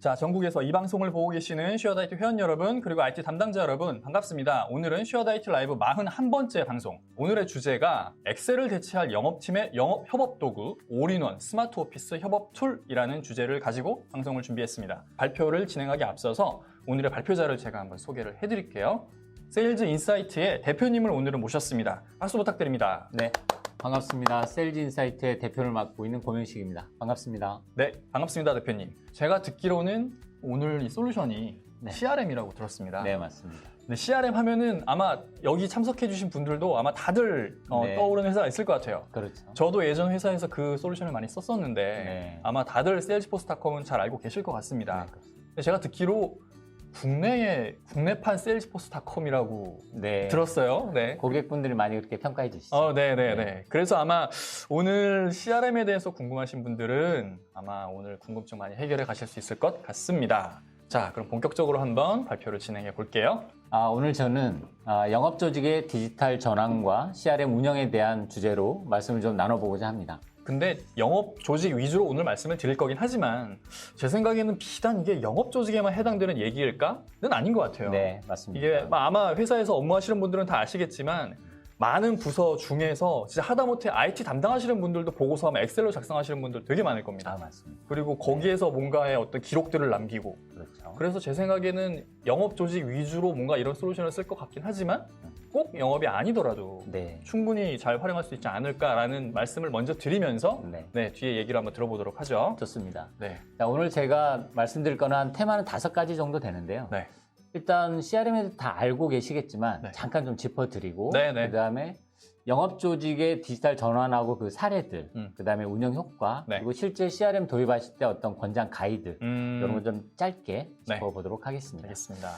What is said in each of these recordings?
자, 전국에서 이 방송을 보고 계시는 슈어다이트 회원 여러분, 그리고 IT 담당자 여러분, 반갑습니다. 오늘은 슈어다이트 라이브 41번째 방송. 오늘의 주제가 엑셀을 대체할 영업팀의 영업 협업 도구, 올인원 스마트 오피스 협업 툴이라는 주제를 가지고 방송을 준비했습니다. 발표를 진행하기 앞서서 오늘의 발표자를 제가 한번 소개를 해드릴게요. 세일즈 인사이트의 대표님을 오늘은 모셨습니다. 박수 부탁드립니다. 네, 반갑습니다. 셀즈 인사이트의 대표를 맡고 있는 고명식입니다. 반갑습니다. 네, 반갑습니다, 대표님. 제가 듣기로는 오늘 이 솔루션이 네. CRM이라고 들었습니다. 네, 맞습니다. 네, CRM 하면은 아마 여기 참석해주신 분들도 아마 다들 어, 네. 떠오르는 회사가 있을 것 같아요. 그렇죠. 저도 예전 회사에서 그 솔루션을 많이 썼었는데 네. 아마 다들 세일즈포스닷컴은 잘 알고 계실 것 같습니다. 네, 제가 듣기로 국내에 국내판 세일즈포스닷컴이라고 네. 들었어요. 네. 고객분들이 많이 그렇게 평가해 주시죠. 어, 네, 네, 네. 네. 그래서 아마 오늘 CRM에 대해서 궁금하신 분들은 아마 오늘 궁금증 많이 해결해 가실 수 있을 것 같습니다. 자, 그럼 본격적으로 한번 발표를 진행해 볼게요. 아, 오늘 저는 아, 영업 조직의 디지털 전환과 CRM 운영에 대한 주제로 말씀을 좀 나눠보고자 합니다. 근데 영업 조직 위주로 오늘 말씀을 드릴 거긴 하지만 제 생각에는 비단 이게 영업 조직에만 해당되는 얘기일까는 아닌 것 같아요. 네, 맞습니다. 이게 아마 회사에서 업무하시는 분들은 다 아시겠지만 많은 부서 중에서 진짜 하다못해 IT 담당하시는 분들도 보고서 하면 엑셀로 작성하시는 분들 되게 많을 겁니다. 아, 맞습니다. 그리고 거기에서 뭔가의 어떤 기록들을 남기고 그렇죠. 그래서 제 생각에는 영업 조직 위주로 뭔가 이런 솔루션을 쓸 것 같긴 하지만 꼭 영업이 아니더라도 네. 충분히 잘 활용할 수 있지 않을까라는 말씀을 먼저 드리면서 네. 네 뒤에 얘기를 한번 들어보도록 하죠. 좋습니다. 네, 자, 오늘 제가 말씀드릴 거는 한 테마는 다섯 가지 정도 되는데요. 네, 일단 CRM에 다 알고 계시겠지만 네. 잠깐 좀 짚어드리고 네, 네. 그다음에 영업 조직의 디지털 전환하고 그 사례들, 음. 그다음에 운영 효과, 네. 그리고 실제 CRM 도입하실 때 어떤 권장 가이드 음, 이런 거 좀 짧게 네. 짚어보도록 하겠습니다. 알겠습니다.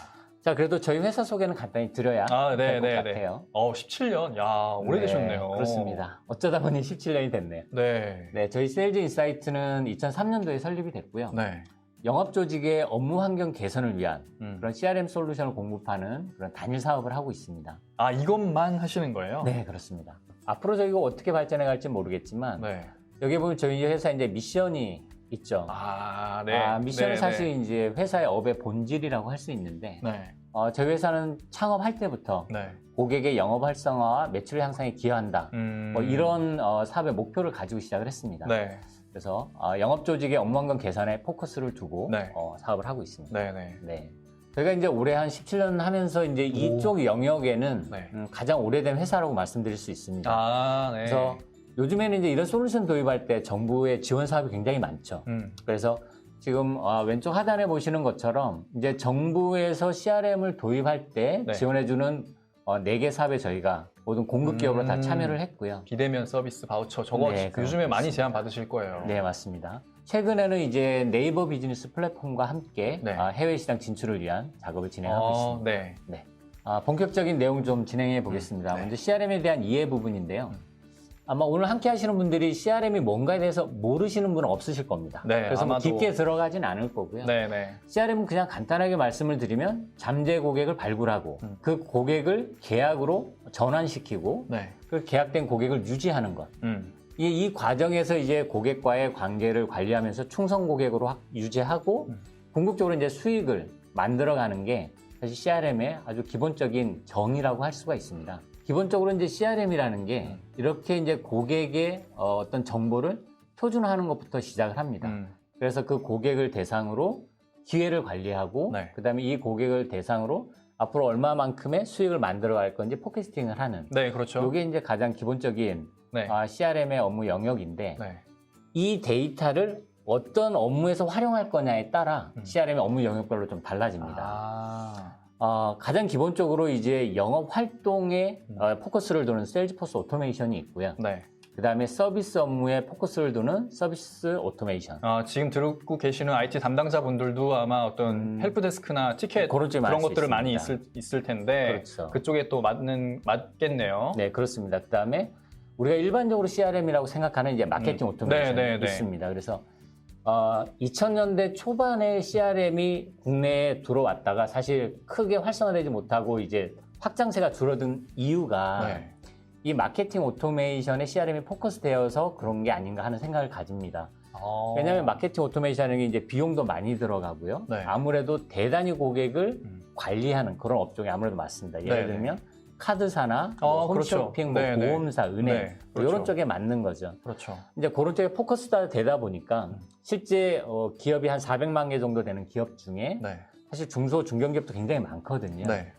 자, 그래도 저희 회사 소개는 간단히 드려야 아, 네, 될것 네, 네. 같아요. 어, 17년, 야 오래되셨네요. 네, 그렇습니다. 어쩌다 보니 17년이 됐네요. 네, 네, 저희 세일즈 인사이트는 2003년도에 설립이 됐고요. 네, 영업 조직의 업무 환경 개선을 위한 음. 그런 CRM 솔루션을 공급하는 그런 단일 사업을 하고 있습니다. 아 이것만 하시는 거예요? 네, 그렇습니다. 앞으로 저희가 어떻게 발전해 갈지 모르겠지만 네. 여기 보면 저희 회사 이제 미션이 있죠. 아, 네. 아, 미션은 네, 사실 네. 이제 회사의 업의 본질이라고 할 수 있는데 네, 어, 저희 회사는 창업할 때부터 네. 고객의 영업 활성화와 매출 향상에 기여한다. 음, 뭐 이런 어, 사업의 목표를 가지고 시작을 했습니다. 네, 그래서 어, 영업 조직의 업무 환경 개선에 포커스를 두고 네. 어, 사업을 하고 있습니다. 네, 네. 네. 저희가 이제 올해 한 17년 하면서 이제 이쪽 영역에는 네. 음, 가장 오래된 회사라고 말씀드릴 수 있습니다. 아, 네. 그래서 요즘에는 이제 이런 솔루션 도입할 때 정부의 지원 사업이 굉장히 많죠. 음, 그래서 지금 어, 왼쪽 하단에 보시는 것처럼 이제 정부에서 CRM을 도입할 때 네. 지원해주는 어, 4개 사업에 저희가 모든 공급 기업으로 다 음. 참여를 했고요. 비대면 서비스 바우처 저거 네, 요즘에 많이. 제한 받으실 거예요. 네, 맞습니다. 최근에는 이제 네이버 비즈니스 플랫폼과 함께 네. 아, 해외 시장 진출을 위한 작업을 진행하고 어, 있습니다. 네. 아, 본격적인 내용 좀 진행해 보겠습니다. 음, 네. 먼저 CRM에 대한 이해 부분인데요. 음. 아마 오늘 함께 하시는 분들이 CRM이 뭔가에 대해서 모르시는 분은 없으실 겁니다. 네, 그래서 뭐 아마도- 깊게 들어가진 않을 거고요. 네, 네. CRM은 그냥 간단하게 말씀을 드리면 잠재 고객을 발굴하고 음. 그 고객을 계약으로 전환시키고 네. 그 계약된 고객을 유지하는 것. 음. 이, 이 과정에서 이제 고객과의 관계를 관리하면서 충성 고객으로 확- 유지하고 음. 궁극적으로 이제 수익을 만들어가는 게 사실 CRM의 아주 기본적인 정의라고 할 수가 있습니다. 기본적으로 이제 CRM이라는 게 음. 이렇게 이제 고객의 어, 어떤 정보를 표준화하는 것부터 시작을 합니다. 음. 그래서 그 고객을 대상으로 기회를 관리하고 네. 그다음에 이 고객을 대상으로 앞으로 얼마만큼의 수익을 만들어 갈 건지 포캐스팅을 하는 네, 그렇죠. 이게 이제 가장 기본적인 네. 아, CRM의 업무 영역인데 네. 이 데이터를 어떤 업무에서 활용할 거냐에 따라 음. CRM의 업무 영역별로 좀 달라집니다. 아. 어, 가장 기본적으로 이제 영업 활동에 음. 어, 포커스를 두는 세일즈포스 오토메이션이 있고요. 네. 그 다음에 서비스 업무에 포커스를 두는 서비스 오토메이션. 아, 지금 듣고 계시는 IT 담당자분들도 아마 어떤 음. 헬프데스크나 티켓 그런 좀 그런 알수 것들을 많이 있습니다. 있을, 있을 텐데 그렇죠. 그쪽에 또 맞는 맞겠네요. 네, 그렇습니다. 그 다음에 우리가 일반적으로 CRM이라고 생각하는 이제 마케팅 음. 오토메이션이 네, 네, 네. 있습니다. 그래서 어, 2000년대 초반에 CRM이 국내에 들어왔다가 사실 크게 활성화되지 못하고 이제 확장세가 줄어든 이유가 네. 이 마케팅 오토메이션에 CRM이 포커스되어서 그런 게 아닌가 하는 생각을 가집니다. 어. 왜냐하면 마케팅 오토메이션은 이제 비용도 많이 들어가고요. 네. 아무래도 대단히 고객을 음. 관리하는 그런 업종이 아무래도 맞습니다. 예를 네네. 들면 카드사나 어, 뭐 그렇죠. 홈쇼핑, 뭐 네네. 보험사, 은행 네, 뭐 그렇죠. 이런 쪽에 맞는 거죠. 그렇죠. 이제 그런 쪽에 포커스가 되다 보니까 음. 실제 어, 기업이 한 400만 개 정도 되는 기업 중에 네. 사실 중소 중견기업도 굉장히 많거든요. 네.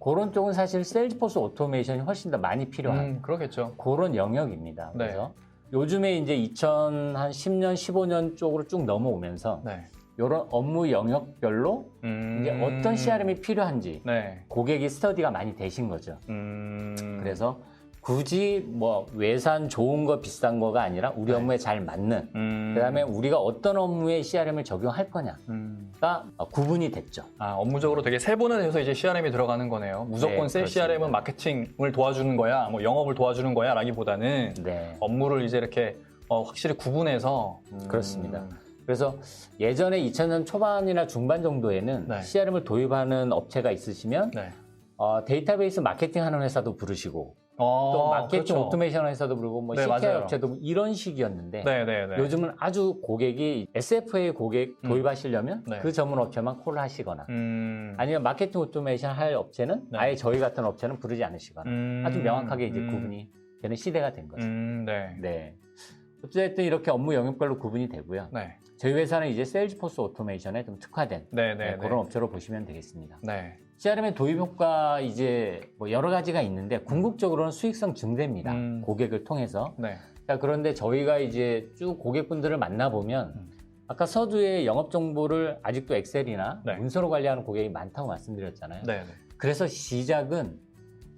그런 쪽은 사실 세일즈포스 오토메이션이 훨씬 더 많이 필요한 음, 그렇겠죠. 그런 영역입니다. 네. 그래서 요즘에 이제 2010년, 15년 쪽으로 쭉 넘어오면서 네. 이런 업무 영역별로 음. 이제 어떤 CRM이 필요한지 네. 고객이 스터디가 많이 되신 거죠. 음. 그래서 굳이 뭐 외산 좋은 거 비싼 거가 아니라 우리 네. 업무에 잘 맞는 음. 그다음에 우리가 어떤 업무에 CRM을 적용할 거냐가 음. 구분이 됐죠. 아, 업무적으로 되게 세분화 돼서 이제 CRM이 들어가는 거네요. 무조건 네, 셀 그렇습니다. CRM은 마케팅을 도와주는 거야, 뭐 영업을 도와주는 거야, 라기보다는 네. 업무를 이제 이렇게 어, 확실히 구분해서 음. 그렇습니다. 그래서 예전에 2000년 초반이나 중반 정도에는 네. CRM을 도입하는 업체가 있으시면 네. 어, 데이터베이스 마케팅 하는 회사도 부르시고 어, 또 마케팅 그렇죠. 오토메이션 회사도 부르고 뭐 네, 맞아요. 업체도 이런 식이었는데 네, 네, 네. 요즘은 아주 고객이 SFA 고객 음. 도입하시려면 네. 그 전문 업체만 콜을 하시거나 음. 아니면 마케팅 오토메이션 할 업체는 네. 아예 저희 같은 업체는 부르지 않으시거나 음. 아주 명확하게 이제 음. 구분이 되는 시대가 된 거죠. 음, 네. 네. 어쨌든 이렇게 업무 영역별로 구분이 되고요. 네. 저희 회사는 이제 세일즈포스 오토메이션에 좀 특화된 네, 네, 네, 네. 그런 업체로 보시면 되겠습니다. 네. CRM의 도입 효과 이제 뭐 여러 가지가 있는데 궁극적으로는 수익성 증대입니다. 음. 고객을 통해서. 네. 자, 그런데 저희가 이제 쭉 고객분들을 만나보면 음. 아까 서두에 영업 정보를 아직도 엑셀이나 네. 문서로 관리하는 고객이 많다고 말씀드렸잖아요. 네, 네. 그래서 시작은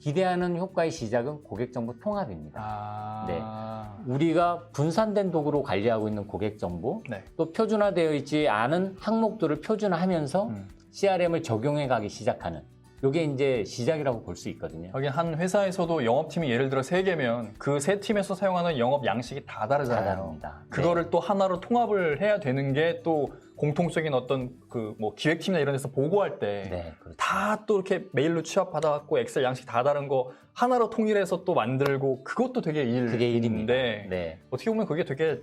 기대하는 효과의 시작은 고객 정보 통합입니다. 아. 네. 우리가 분산된 도구로 관리하고 있는 고객 정보, 네. 또 표준화되어 있지 않은 항목들을 표준화하면서 음. CRM을 적용해 가기 시작하는 이게 이제 시작이라고 볼 수 있거든요. 하긴 한 회사에서도 영업팀이 예를 들어 세 개면 그 세 팀에서 사용하는 영업 양식이 다다 다르잖아요. 다릅니다. 그거를 또 하나로 통합을 해야 되는 게 또 공통적인 어떤 그 뭐 기획팀이나 이런 데서 보고할 네, 때 네, 그렇죠. 다 또 이렇게 메일로 취합 받아갖고 엑셀 양식 다 다른 거 하나로 통일해서 또 만들고 그것도 되게 일인데 그게 일입니다. 네, 어떻게 보면 그게 되게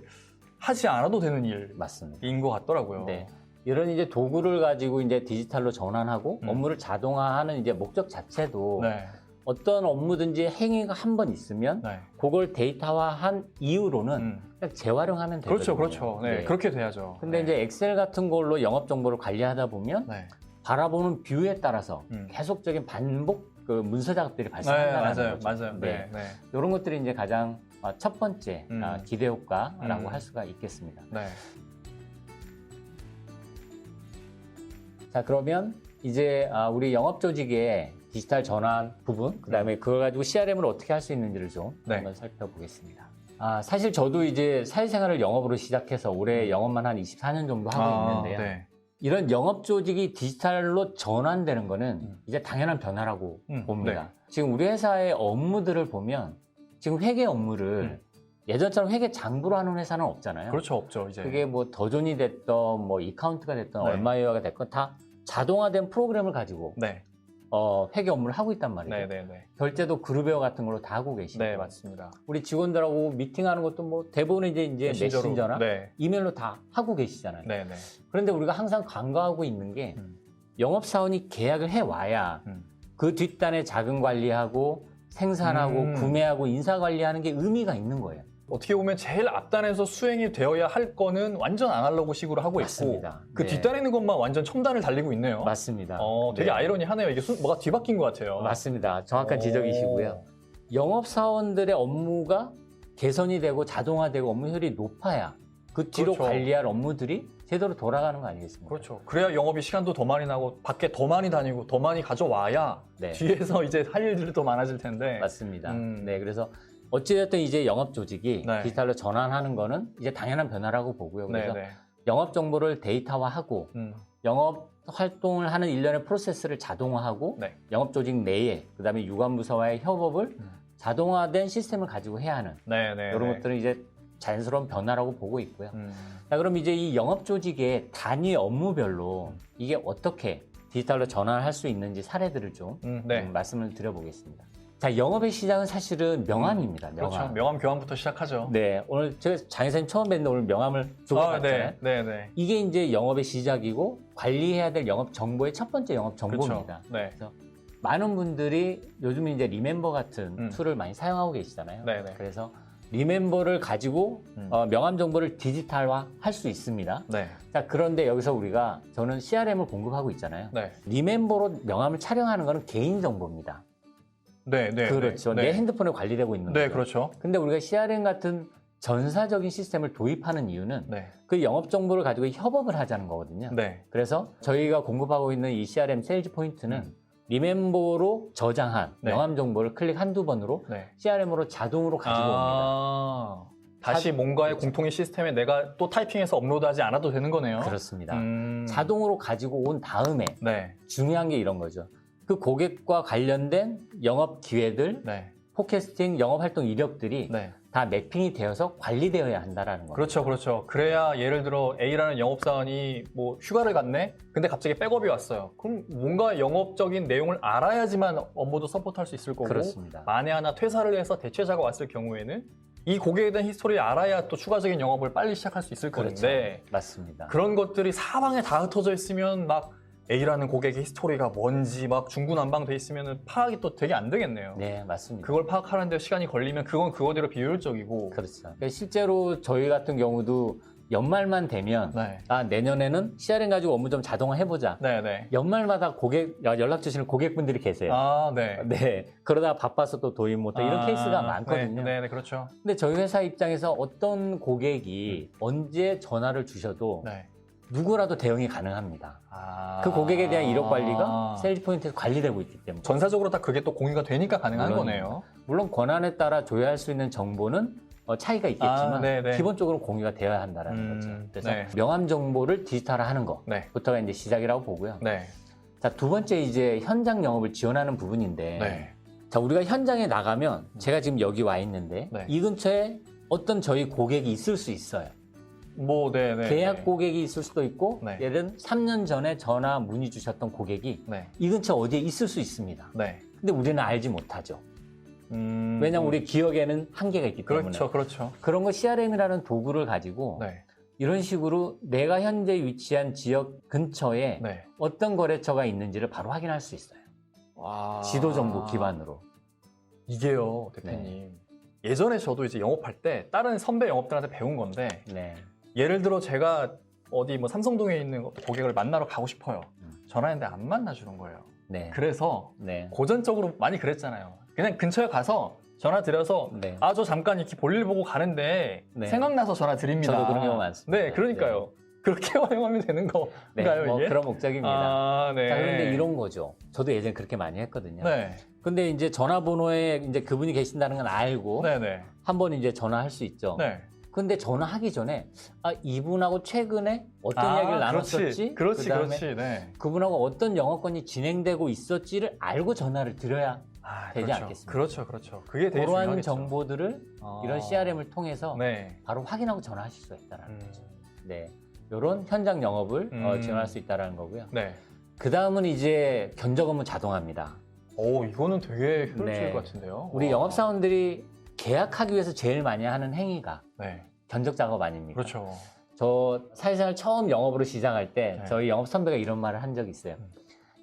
하지 않아도 되는 일인 맞습니다. 것 같더라고요. 네. 이런 이제 도구를 가지고 이제 디지털로 전환하고 음. 업무를 자동화하는 이제 목적 자체도 네. 어떤 업무든지 행위가 한 번 있으면 네. 그걸 데이터화한 이후로는 음. 그냥 재활용하면 되거든요. 그렇죠, 그렇죠. 네, 그렇게 돼야죠. 근데 네. 이제 엑셀 같은 걸로 영업 정보를 관리하다 보면 네. 바라보는 뷰에 따라서 음. 계속적인 반복 그 문서 작업들이 네, 발생한다는 맞아요, 거죠. 맞아요. 네, 네, 이런 것들이 이제 가장 어, 첫 번째 음. 아, 기대 효과라고 음. 할 수가 있겠습니다. 네. 자 그러면 이제 아, 우리 영업 조직의 디지털 전환 부분, 그다음에 그걸 가지고 CRM을 어떻게 할 수 있는지를 좀 네. 한번 살펴보겠습니다. 아, 사실 저도 이제 사회생활을 영업으로 시작해서 올해 영업만 한 24년 정도 하고 음. 아, 있는데요. 네. 이런 영업 조직이 디지털로 전환되는 거는 음. 이제 당연한 변화라고 음, 봅니다. 지금 우리 회사의 업무들을 보면 지금 회계 업무를 음. 예전처럼 회계 장부로 하는 회사는 없잖아요. 그렇죠, 없죠, 이제. 그게 뭐 더존이 됐던 뭐 이카운트가 됐던 네. 얼마이어가 됐건 다 자동화된 프로그램을 가지고 네, 어, 회계 업무를 하고 있단 말이죠. 네, 네, 네. 결제도 그룹웨어 같은 걸로 다 하고 계시고 네, 맞습니다. 우리 직원들하고 미팅하는 것도 뭐 대부분 이제 이제 메신저로. 메신저나 네, 이메일로 다 하고 계시잖아요. 네, 네. 그런데 우리가 항상 간과하고 있는 게 음. 영업 사원이 계약을 해 와야 음. 그 뒷단에 자금 관리하고 생산하고 음. 구매하고 인사 관리하는 게 의미가 있는 거예요. 어떻게 보면 제일 앞단에서 수행이 되어야 할 거는 완전 아날로그식으로 하고 맞습니다. 있고 그 네. 뒷단에 있는 것만 완전 첨단을 달리고 있네요. 맞습니다. 어, 되게 네. 아이러니하네요. 이게 순- 뭐가 뒤바뀐 것 같아요. 맞습니다. 정확한 오. 지적이시고요. 영업사원들의 업무가 개선이 되고 자동화되고 업무 효율이 높아야 그 뒤로 그렇죠. 관리할 업무들이 제대로 돌아가는 거 아니겠습니까? 그렇죠. 그래야 영업이 시간도 더 많이 나고 밖에 더 많이 다니고 더 많이 가져와야 네. 뒤에서 이제 할 일들이 더 많아질 텐데. 맞습니다. 음. 네, 그래서 어찌됐든 이제 영업 조직이 네. 디지털로 전환하는 거는 이제 당연한 변화라고 보고요. 네, 그래서 네. 영업 정보를 데이터화하고 음, 영업 활동을 하는 일련의 프로세스를 자동화하고 네. 영업 조직 내에 그다음에 유관부서와의 협업을 음. 자동화된 시스템을 가지고 해야 하는 네, 네. 이런 네. 것들은 이제 자연스러운 변화라고 보고 있고요. 음, 자, 그럼 이제 이 영업 조직의 단위 업무별로 이게 어떻게 디지털로 전환할 수 있는지 사례들을 좀 음, 네. 음, 말씀을 드려보겠습니다. 자, 영업의 시작은 사실은 명함입니다. 명함. 그렇죠. 명함 교환부터 시작하죠. 네, 오늘 제가 장혜사님 처음 뵀는데 오늘 명함을 주고 아, 갔잖아요. 네, 네, 네. 이게 이제 영업의 시작이고 관리해야 될 영업 정보의 첫 번째 영업 그렇죠. 정보입니다. 네, 많은 분들이 요즘 이제 리멤버 같은 음. 툴을 많이 사용하고 계시잖아요. 네, 네. 그래서 리멤버를 가지고 음. 어, 명함 정보를 디지털화 할 수 있습니다. 네, 자, 그런데 여기서 우리가 저는 CRM을 공급하고 있잖아요. 네, 리멤버로 명함을 촬영하는 거는 개인 정보입니다. 네, 네. 그렇죠. 네, 내 네. 핸드폰에 관리되고 있는 네, 거죠. 그렇죠. 근데 우리가 CRM 같은 전사적인 시스템을 도입하는 이유는 네, 그 영업 정보를 가지고 협업을 하자는 거거든요. 네, 그래서 저희가 공급하고 있는 이 CRM 세일즈 포인트는 리멤버로 저장한 네. 명함 정보를 클릭 한두 번으로 네. CRM으로 자동으로 가지고 옵니다. 아, 다시 사- 뭔가의 그렇죠. 공통의 시스템에 내가 또 타이핑해서 업로드하지 않아도 되는 거네요. 그렇습니다. 음, 자동으로 가지고 온 다음에 네, 중요한 게 이런 거죠. 그 고객과 관련된 영업 기회들, 네, 포캐스팅, 영업 활동 이력들이 네. 다 매핑이 되어서 관리되어야 한다라는 거죠. 그렇죠, 그렇죠. 그래야 예를 들어 A라는 영업 사원이 뭐 휴가를 갔네? 근데 갑자기 백업이 왔어요. 그럼 뭔가 영업적인 내용을 알아야지만 업무도 서포트할 수 있을 거고 그렇습니다. 만에 하나 퇴사를 해서 대체자가 왔을 경우에는 이 고객에 대한 히스토리를 알아야 또 추가적인 영업을 빨리 시작할 수 있을 그렇죠. 건데 맞습니다. 그런 것들이 사방에 다 흩어져 있으면 막 A라는 고객의 히스토리가 뭔지 막 중구난방돼 있으면 파악이 또 되게 안 되겠네요. 네, 맞습니다. 그걸 파악하는데 시간이 걸리면 그건 그거대로 비효율적이고 그렇죠. 그러니까 실제로 저희 같은 경우도 연말만 되면 네, 아 내년에는 CRM 가지고 업무 좀 자동화 해보자. 네, 네. 연말마다 고객 연락 주시는 고객분들이 계세요. 아, 네. 네. 그러다 바빠서 또 도입 못해 이런 아, 케이스가 많거든요. 네, 네, 그렇죠. 근데 저희 회사 입장에서 어떤 고객이 언제 전화를 주셔도 네. 누구라도 대응이 가능합니다. 아. 그 고객에 대한 이력 관리가 세일즈 포인트에서 관리되고 있기 때문에. 전사적으로 다 그게 또 공유가 되니까 가능한 물론. 거네요. 물론 권한에 따라 조회할 수 있는 정보는 어, 차이가 있겠지만 아, 네, 네. 기본적으로 공유가 되어야 한다는 음, 거죠. 그래서 네. 명함 정보를 디지털화하는 네. 것부터가 이제 시작이라고 보고요. 네. 자, 두 번째 이제 현장 영업을 지원하는 부분인데 네. 자, 우리가 현장에 나가면 제가 지금 여기 와 있는데 네. 이 근처에 어떤 저희 고객이 있을 수 있어요. 뭐, 네, 네. 계약 네. 고객이 있을 수도 있고 네. 예를 들면 3년 전에 전화 문의 주셨던 고객이 네. 이 근처 어디에 있을 수 있습니다. 네. 근데 우리는 알지 못하죠. 음, 왜냐하면 우리 기억에는 한계가 있기 때문에. 그렇죠, 그렇죠. 그런 거 CRM이라는 도구를 가지고 네. 이런 식으로 내가 현재 위치한 지역 근처에 네. 어떤 거래처가 있는지를 바로 확인할 수 있어요. 와. 지도 정보 기반으로. 이게요, 대표님. 예전에 저도 이제 영업할 때 다른 선배 영업들한테 배운 건데 네. 예를 들어 제가 어디 뭐 삼성동에 있는 고객을 만나러 가고 싶어요. 음. 전화했는데 안 만나주는 거예요. 네. 그래서 네. 고전적으로 많이 그랬잖아요. 그냥 근처에 가서 전화 드려서 네. 아 저 잠깐 이렇게 볼일 보고 가는데 네. 생각나서 전화 드립니다. 저도 그런 경우 많습니다. 네, 그러니까요. 그렇게 활용하면 되는 네, 건가요 뭐 이게? 그런 목적입니다. 아, 네. 자, 그런데 이런 거죠. 저도 예전에 그렇게 많이 했거든요. 네, 근데 이제 전화번호에 이제 그분이 계신다는 건 알고 네, 네, 한번 이제 전화할 수 있죠. 네. 근데 전화하기 전에 아 이분하고 최근에 어떤 아, 이야기를 나눴었지? 그렇지, 그다음에 그렇지. 네. 그분하고 어떤 영어권이 진행되고 있었지를 알고 전화를 드려야 아, 되지 그렇죠. 않겠습니까? 그렇죠, 그렇죠. 그게 되게 그러한 중요하겠죠. 정보들을 아. 이런 CRM을 통해서 네. 바로 확인하고 전화하실 수가 있다는 음, 거죠. 네. 이런 현장 영업을 어, 음. 지원할 수 있다는 거고요. 네. 그 다음은 이제 견적 업무 자동화입니다. 오, 이거는 되게 효율적일 네. 것 같은데요. 우리 와. 영업사원들이 계약하기 위해서 제일 많이 하는 행위가 네, 견적 작업 아닙니까? 그렇죠. 저 사회생활 처음 영업으로 시작할 때 네. 저희 영업 선배가 이런 말을 한 적이 있어요. 음.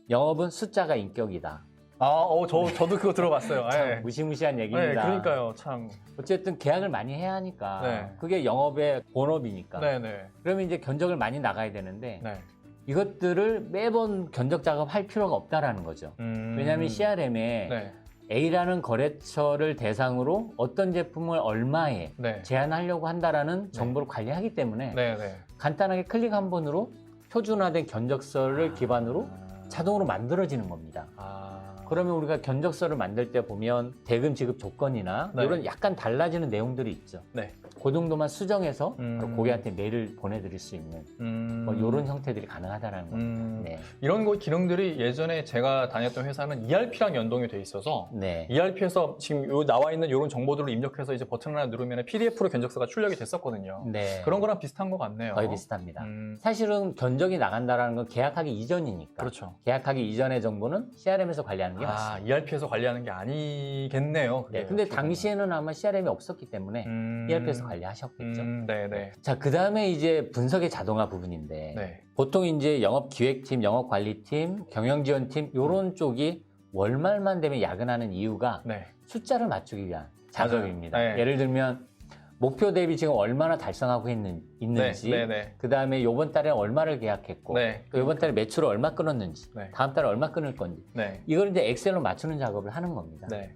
영업은 숫자가 인격이다. 아, 어, 저 저도 그거 들어봤어요. 참 네. 무시무시한 네, 얘기입니다. 그러니까요, 참. 어쨌든 계약을 많이 해야 하니까 네. 그게 영업의 본업이니까. 네, 네, 그러면 이제 견적을 많이 나가야 되는데 네. 이것들을 매번 견적 작업할 필요가 없다라는 거죠. 음. 왜냐하면 CRM에 네, A라는 거래처를 대상으로 어떤 제품을 얼마에 네, 제한하려고 한다라는 정보를 관리하기 때문에 네, 네. 간단하게 클릭 한 번으로 표준화된 견적서를 기반으로 아. 자동으로 만들어지는 겁니다. 아. 그러면 우리가 견적서를 만들 때 보면 대금 지급 조건이나 네. 이런 약간 달라지는 내용들이 있죠. 네. 그 정도만 수정해서 음. 고객한테 메일을 보내드릴 수 있는 음. 뭐 이런 형태들이 가능하다는 겁니다. 음. 네. 이런 거 기능들이 예전에 제가 다녔던 회사는 ERP랑 연동이 돼 있어서 네. ERP에서 지금 요 나와 있는 이런 정보들을 입력해서 이제 버튼 하나 누르면 PDF로 견적서가 출력이 됐었거든요. 네. 그런 거랑 비슷한 것 같네요. 거의 비슷합니다. 음, 사실은 견적이 나간다라는 건 계약하기 이전이니까. 그렇죠. 계약하기 이전의 정보는 CRM에서 관리하는 게 아, 맞습니다. ERP에서 관리하는 게 아니겠네요. 네, 근데 당시에는 아마 CRM이 없었기 때문에. 음, ERP에서 관리하셨겠죠. 음, 네, 네. 자, 그 다음에 이제 분석의 자동화 부분인데 네. 보통 이제 영업 기획팀, 영업 관리팀, 경영 지원팀 이런 쪽이 월말만 되면 야근하는 이유가 네. 숫자를 맞추기 위한. 작업입니다. 네. 예를 들면 목표 대비 지금 얼마나 달성하고 있는, 있는지, 네, 네, 그 다음에 이번 달에 얼마를 계약했고, 네. 또 이번 달에 매출을 얼마 끊었는지, 네. 다음 달에 얼마 끊을 건지, 네. 이걸 이제 엑셀로 맞추는 작업을 하는 겁니다. 네.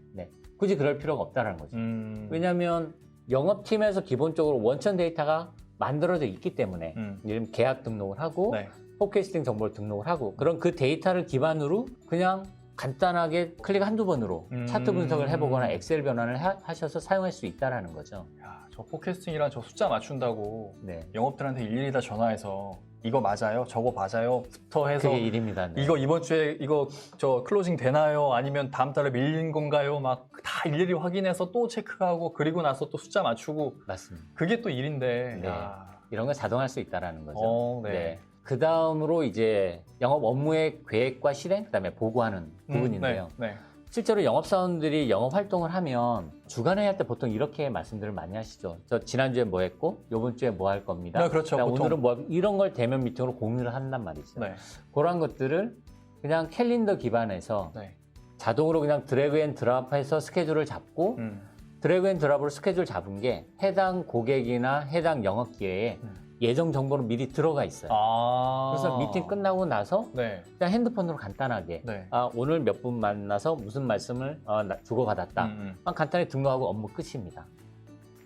굳이 그럴 필요가 없다는 거죠. 음, 왜냐하면 영업팀에서 기본적으로 원천 데이터가 만들어져 있기 때문에 음, 예를 계약 등록을 하고 네. 포캐스팅 정보를 등록을 하고 그런 그 데이터를 기반으로 그냥 간단하게 클릭 한두 번으로 음. 차트 분석을 해보거나 엑셀 변환을 하, 하셔서 사용할 수 있다는 거죠. 야, 저 포캐스팅이랑 저 숫자 맞춘다고 네. 영업들한테 일일이 다 전화해서 이거 맞아요? 저거 맞아요?부터 해서 그게 일입니다. 네. 이거 이번 주에 이거 저 클로징 되나요? 아니면 다음 달에 밀린 건가요? 막 다 일일이 확인해서 또 체크하고 그리고 나서 또 숫자 맞추고 맞습니다. 그게 또 일인데. 네. 야. 이런 걸 자동화할 수 있다는 거죠. 어, 네. 그 다음으로 이제 영업 업무의 계획과 실행, 그 다음에 보고하는 부분인데요. 음, 네. 네. 실제로 영업사원들이 영업 활동을 하면 주간회 할때 보통 이렇게 말씀들을 많이 하시죠. 저 지난주에 뭐 했고, 요번 주에 뭐 할 겁니다. 네, 그렇죠. 오늘은 뭐, 이런 걸 대면 미팅으로 공유를 한단 말이죠. 네. 그런 것들을 그냥 캘린더 기반에서 네. 자동으로 그냥 드래그 앤 드랍해서 스케줄을 잡고, 음. 드래그 앤 드랍으로 스케줄 잡은 게 해당 고객이나 해당 영업 기회에 음. 예정 정보는 미리 들어가 있어요. 아. 그래서 미팅 끝나고 나서 네. 그냥 핸드폰으로 간단하게 네. 아, 오늘 몇 분 만나서 무슨 말씀을 어, 나- 주고받았다. 음, 음. 아, 간단히 등록하고 업무 끝입니다.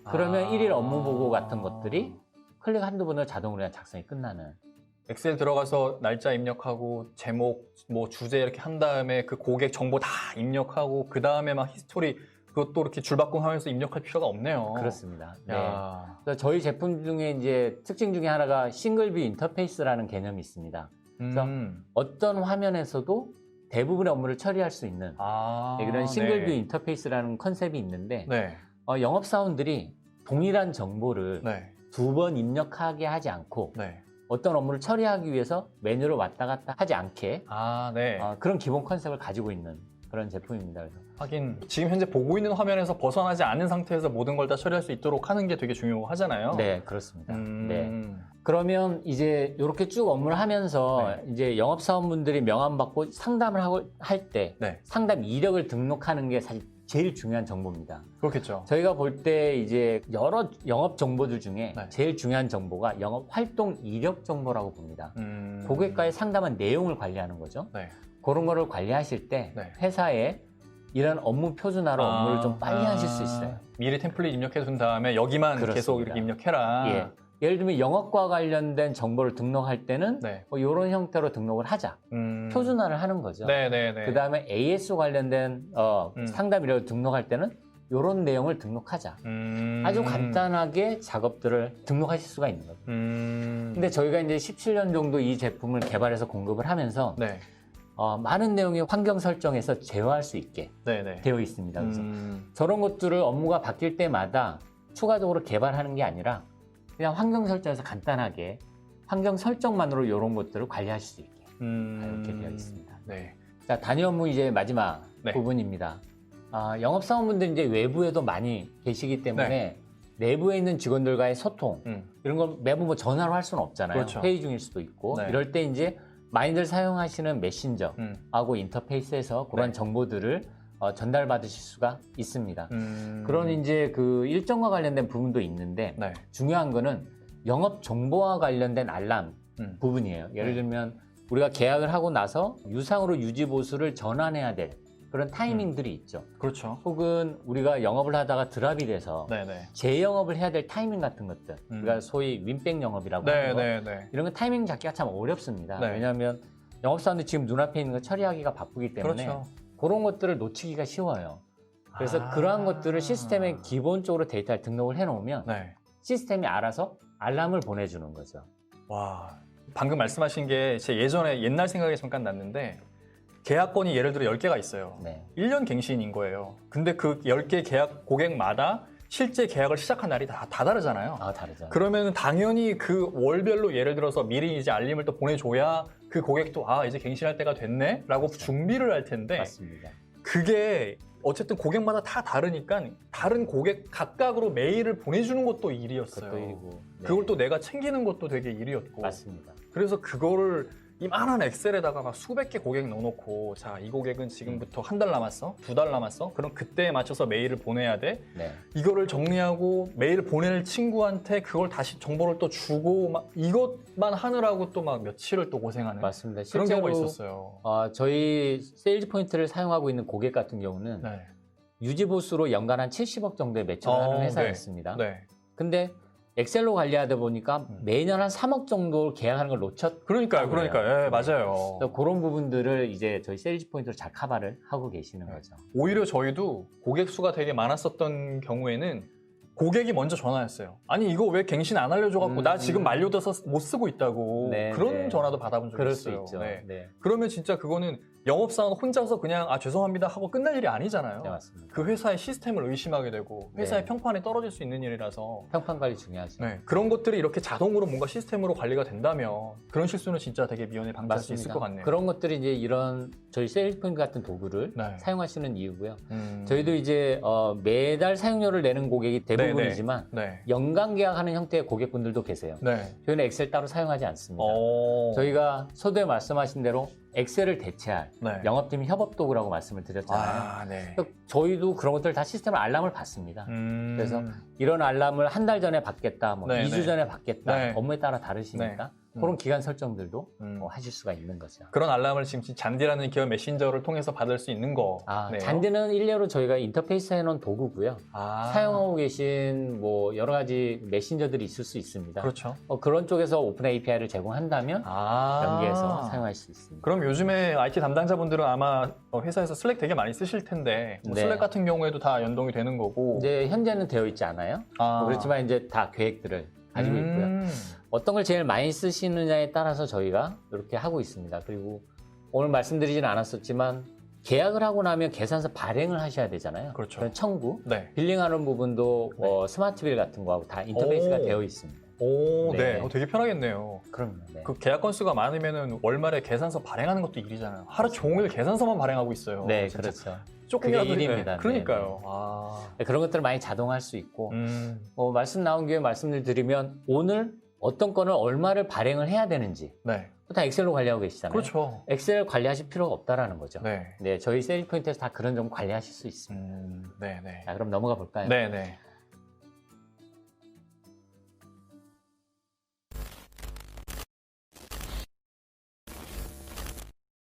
그러면 아. 일일 업무 보고 같은 것들이 클릭 한두 번으로 자동으로 그냥 작성이 끝나는. 엑셀 들어가서 날짜 입력하고 제목 뭐 주제 이렇게 한 다음에 그 고객 정보 다 입력하고 그 다음에 막 히스토리 그것도 이렇게 줄바꿈 하면서 입력할 필요가 없네요. 그렇습니다. 네. 야. 그래서 저희 제품 중에 이제 특징 중에 하나가 싱글뷰 인터페이스라는 개념이 있습니다. 음. 어떤 화면에서도 대부분의 업무를 처리할 수 있는 아. 네, 그런 싱글뷰 네. 인터페이스라는 컨셉이 있는데 네. 어, 영업사원들이 동일한 정보를 네. 두번 입력하게 하지 않고 네. 어떤 업무를 처리하기 위해서 메뉴를 왔다 갔다 하지 않게 아, 네. 어, 그런 기본 컨셉을 가지고 있는 그런 제품입니다. 그래서 하긴 지금 현재 보고 있는 화면에서 벗어나지 않은 상태에서 모든 걸 다 처리할 수 있도록 하는 게 되게 중요하잖아요. 네, 그렇습니다. 음. 네. 그러면 이제 이렇게 쭉 업무를 하면서 이제 영업사원분들이 명함 받고 상담을 하고 할 때 네. 상담 이력을 등록하는 게 사실 제일 중요한 정보입니다. 그렇겠죠. 저희가 볼 때 이제 여러 영업 정보들 중에 네. 제일 중요한 정보가 영업 활동 이력 정보라고 봅니다. 음. 고객과의 상담한 내용을 관리하는 거죠. 네. 그런 거를 관리하실 때 네. 회사에 이런 업무 표준화로 업무를 좀 빨리 아, 하실 수 있어요. 미리 템플릿 입력해 둔 다음에 여기만 그렇습니다. 계속 이렇게 입력해라. 예. 예를 들면 영업과 관련된 정보를 등록할 때는 네. 뭐 이런 형태로 등록을 하자. 음. 표준화를 하는 거죠. 네, 네, 네. 그 다음에 AS 관련된 어, 음. 상담 이력을 등록할 때는 이런 내용을 등록하자. 음. 아주 간단하게 작업들을 등록하실 수가 있는 거죠. 음. 근데 저희가 이제 17년 정도 이 제품을 개발해서 공급을 하면서 네. 어, 많은 내용이 환경 설정에서 제어할 수 있게 네, 네. 되어 있습니다. 그래서 음. 저런 것들을 업무가 바뀔 때마다 추가적으로 개발하는 게 아니라 그냥 환경 설정에서 간단하게 환경 설정만으로 이런 것들을 관리하실 수 있게 음. 이렇게 되어 있습니다. 네. 자, 단위 업무 이제 마지막 네. 부분입니다. 아, 영업사원분들 이제 외부에도 많이 계시기 때문에 내부에 있는 직원들과의 소통 음. 이런 걸 매번 뭐 전화로 할 수는 없잖아요. 그렇죠. 회의 중일 수도 있고 네. 이럴 때 이제 많이들 사용하시는 메신저하고 음. 인터페이스에서 그런 네. 정보들을 어, 전달받으실 수가 있습니다. 음. 그런 이제 그 일정과 관련된 부분도 있는데 네. 중요한 거는 영업 정보와 관련된 알람 음. 부분이에요. 예를 네. 들면 우리가 계약을 하고 나서 유상으로 유지 보수를 전환해야 될 그런 타이밍들이 음. 있죠. 그렇죠. 혹은 우리가 영업을 하다가 드랍이 돼서 네, 네. 재영업을 해야 될 타이밍 같은 것들, 음. 우리가 소위 윈백 영업이라고 네, 하는 거, 네, 네. 이런 거 타이밍 잡기가 참 어렵습니다. 네. 왜냐하면 영업사원들 지금 눈앞에 있는 거 처리하기가 바쁘기 때문에 그렇죠. 그런 것들을 놓치기가 쉬워요. 그래서 아. 그러한 것들을 시스템에 기본적으로 데이터를 등록을 해놓으면 네. 시스템이 알아서 알람을 보내주는 거죠. 와. 방금 말씀하신 게 제 예전에 옛날 생각이 잠깐 났는데 계약건이 예를 들어 10개가 있어요. 네. 1년 갱신인 거예요. 근데 그 10개 계약 고객마다 실제 계약을 시작한 날이 다, 다 다르잖아요. 아 다르죠. 그러면 당연히 그 월별로 예를 들어서 미리 이제 알림을 또 보내줘야 그 고객도 아 이제 갱신할 때가 됐네 라고 준비를 할 텐데 맞습니다. 그게 어쨌든 고객마다 다 다르니까 다른 고객 각각으로 메일을 보내주는 것도 일이었어요. 그것도 일이고. 네. 그걸 또 내가 챙기는 것도 되게 일이었고. 맞습니다. 그래서 그거를 이만한 엑셀에다가 막 수백 개 고객 넣어놓고 자 이 고객은 지금부터 한 달 남았어, 두 달 남았어. 그럼 그때에 맞춰서 메일을 보내야 돼. 네. 이거를 정리하고 메일 보낼 친구한테 그걸 다시 정보를 또 주고 막 이것만 하느라고 또 막 며칠을 또 고생하는 맞습니다. 그런 실제로 경우가 있었어요. 어, 저희 세일즈 포인트를 사용하고 있는 고객 같은 경우는 네. 유지 보수로 연간 한 70억 정도의 매출을 어, 하는 네. 회사였습니다. 네. 근데 엑셀로 관리하다 보니까 음. 매년 한 3억 정도 계약하는 걸 놓쳤. 그러니까요, 그래요. 그러니까요. 예, 맞아요. 그래서 그런 부분들을 이제 저희 세일즈 포인트로 잘 커버를 하고 계시는 네. 거죠. 오히려 저희도 고객 수가 되게 많았었던 경우에는 고객이 먼저 전화했어요. 아니 이거 왜 갱신 안 알려줘갖고 음, 나 지금 음. 만료돼서 못 쓰고 있다고 네, 그런 네. 전화도 받아본 적이 그럴 수 있어요. 있죠. 네. 네. 그러면 진짜 그거는 영업사원 혼자서 그냥 아 죄송합니다 하고 끝날 일이 아니잖아요. 네, 맞습니다. 그 회사의 시스템을 의심하게 되고 회사의 네. 평판이 떨어질 수 있는 일이라서 평판 관리 중요하죠. 네, 그런 것들이 이렇게 자동으로 뭔가 시스템으로 관리가 된다면 그런 실수는 진짜 되게 미연에 방지할 수 있을 것 같네요. 그런 것들이 이제 이런 저희 포인트 같은 도구를 네. 사용하시는 이유고요. 음, 저희도 이제 어, 매달 사용료를 내는 고객이 대부분이지만 네, 연간 계약하는 형태의 고객분들도 계세요. 네, 저희는 엑셀 따로 사용하지 않습니다. 어, 저희가 서두에 말씀하신 대로 엑셀을 대체할 네. 영업팀 협업 도구라고 말씀을 드렸잖아요. 아, 네. 저희도 그런 것들 다 시스템 알람을 받습니다. 음, 그래서 이런 알람을 한 달 전에 받겠다, 뭐 네, 2주 네. 전에 받겠다, 네. 업무에 따라 다르시니까 음. 그런 기간 설정들도 음. 뭐 하실 수가 있는 거죠. 그런 알람을 지금 잔디라는 기업 메신저를 통해서 받을 수 있는 거. 아, 네요. 잔디는 일례로 저희가 인터페이스 해놓은 도구고요. 아, 사용하고 계신 뭐 여러 가지 메신저들이 있을 수 있습니다. 그렇죠. 어, 그런 쪽에서 오픈 API를 제공한다면 아, 연계해서 사용할 수 있습니다. 그럼 요즘에 IT 담당자분들은 아마 어, 회사에서 슬랙 되게 많이 쓰실 텐데 뭐 네. 슬랙 같은 경우에도 다 연동이 되는 거고. 이제 현재는 되어 있지 않아요. 아. 뭐 그렇지만 이제 다 계획들을 가지고 있고요. 음. 어떤 걸 제일 많이 쓰시느냐에 따라서 저희가 이렇게 하고 있습니다. 그리고 오늘 말씀드리진 않았었지만 계약을 하고 나면 계산서 발행을 하셔야 되잖아요. 그렇죠. 런 청구, 네. 빌링하는 부분도 네. 어, 스마트빌 같은 거하고 다 인터페이스가 오. 되어 있습니다. 오, 네. 네. 어, 되게 편하겠네요. 그럼요. 네. 그 계약 건수가 많으면은 월말에 계산서 발행하는 것도 일이잖아요. 하루 종일 계산서만 발행하고 있어요. 네, 진짜 그렇죠. 조금이라도 일입니다. 네, 네, 그러니까요. 아. 네, 그런 것들을 많이 자동할 수 있고 음. 어, 말씀 나온 김에 말씀을 드리면 오늘 어떤 건을 얼마를 발행을 해야 되는지 네. 다 엑셀로 관리하고 계시잖아요. 그렇죠. 엑셀 관리하실 필요가 없다라는 거죠. 네. 네. 저희 세일 포인트에서 다 그런 점 관리하실 수 있습니다. 음, 네, 네. 자, 그럼 넘어가 볼까요? 네, 네.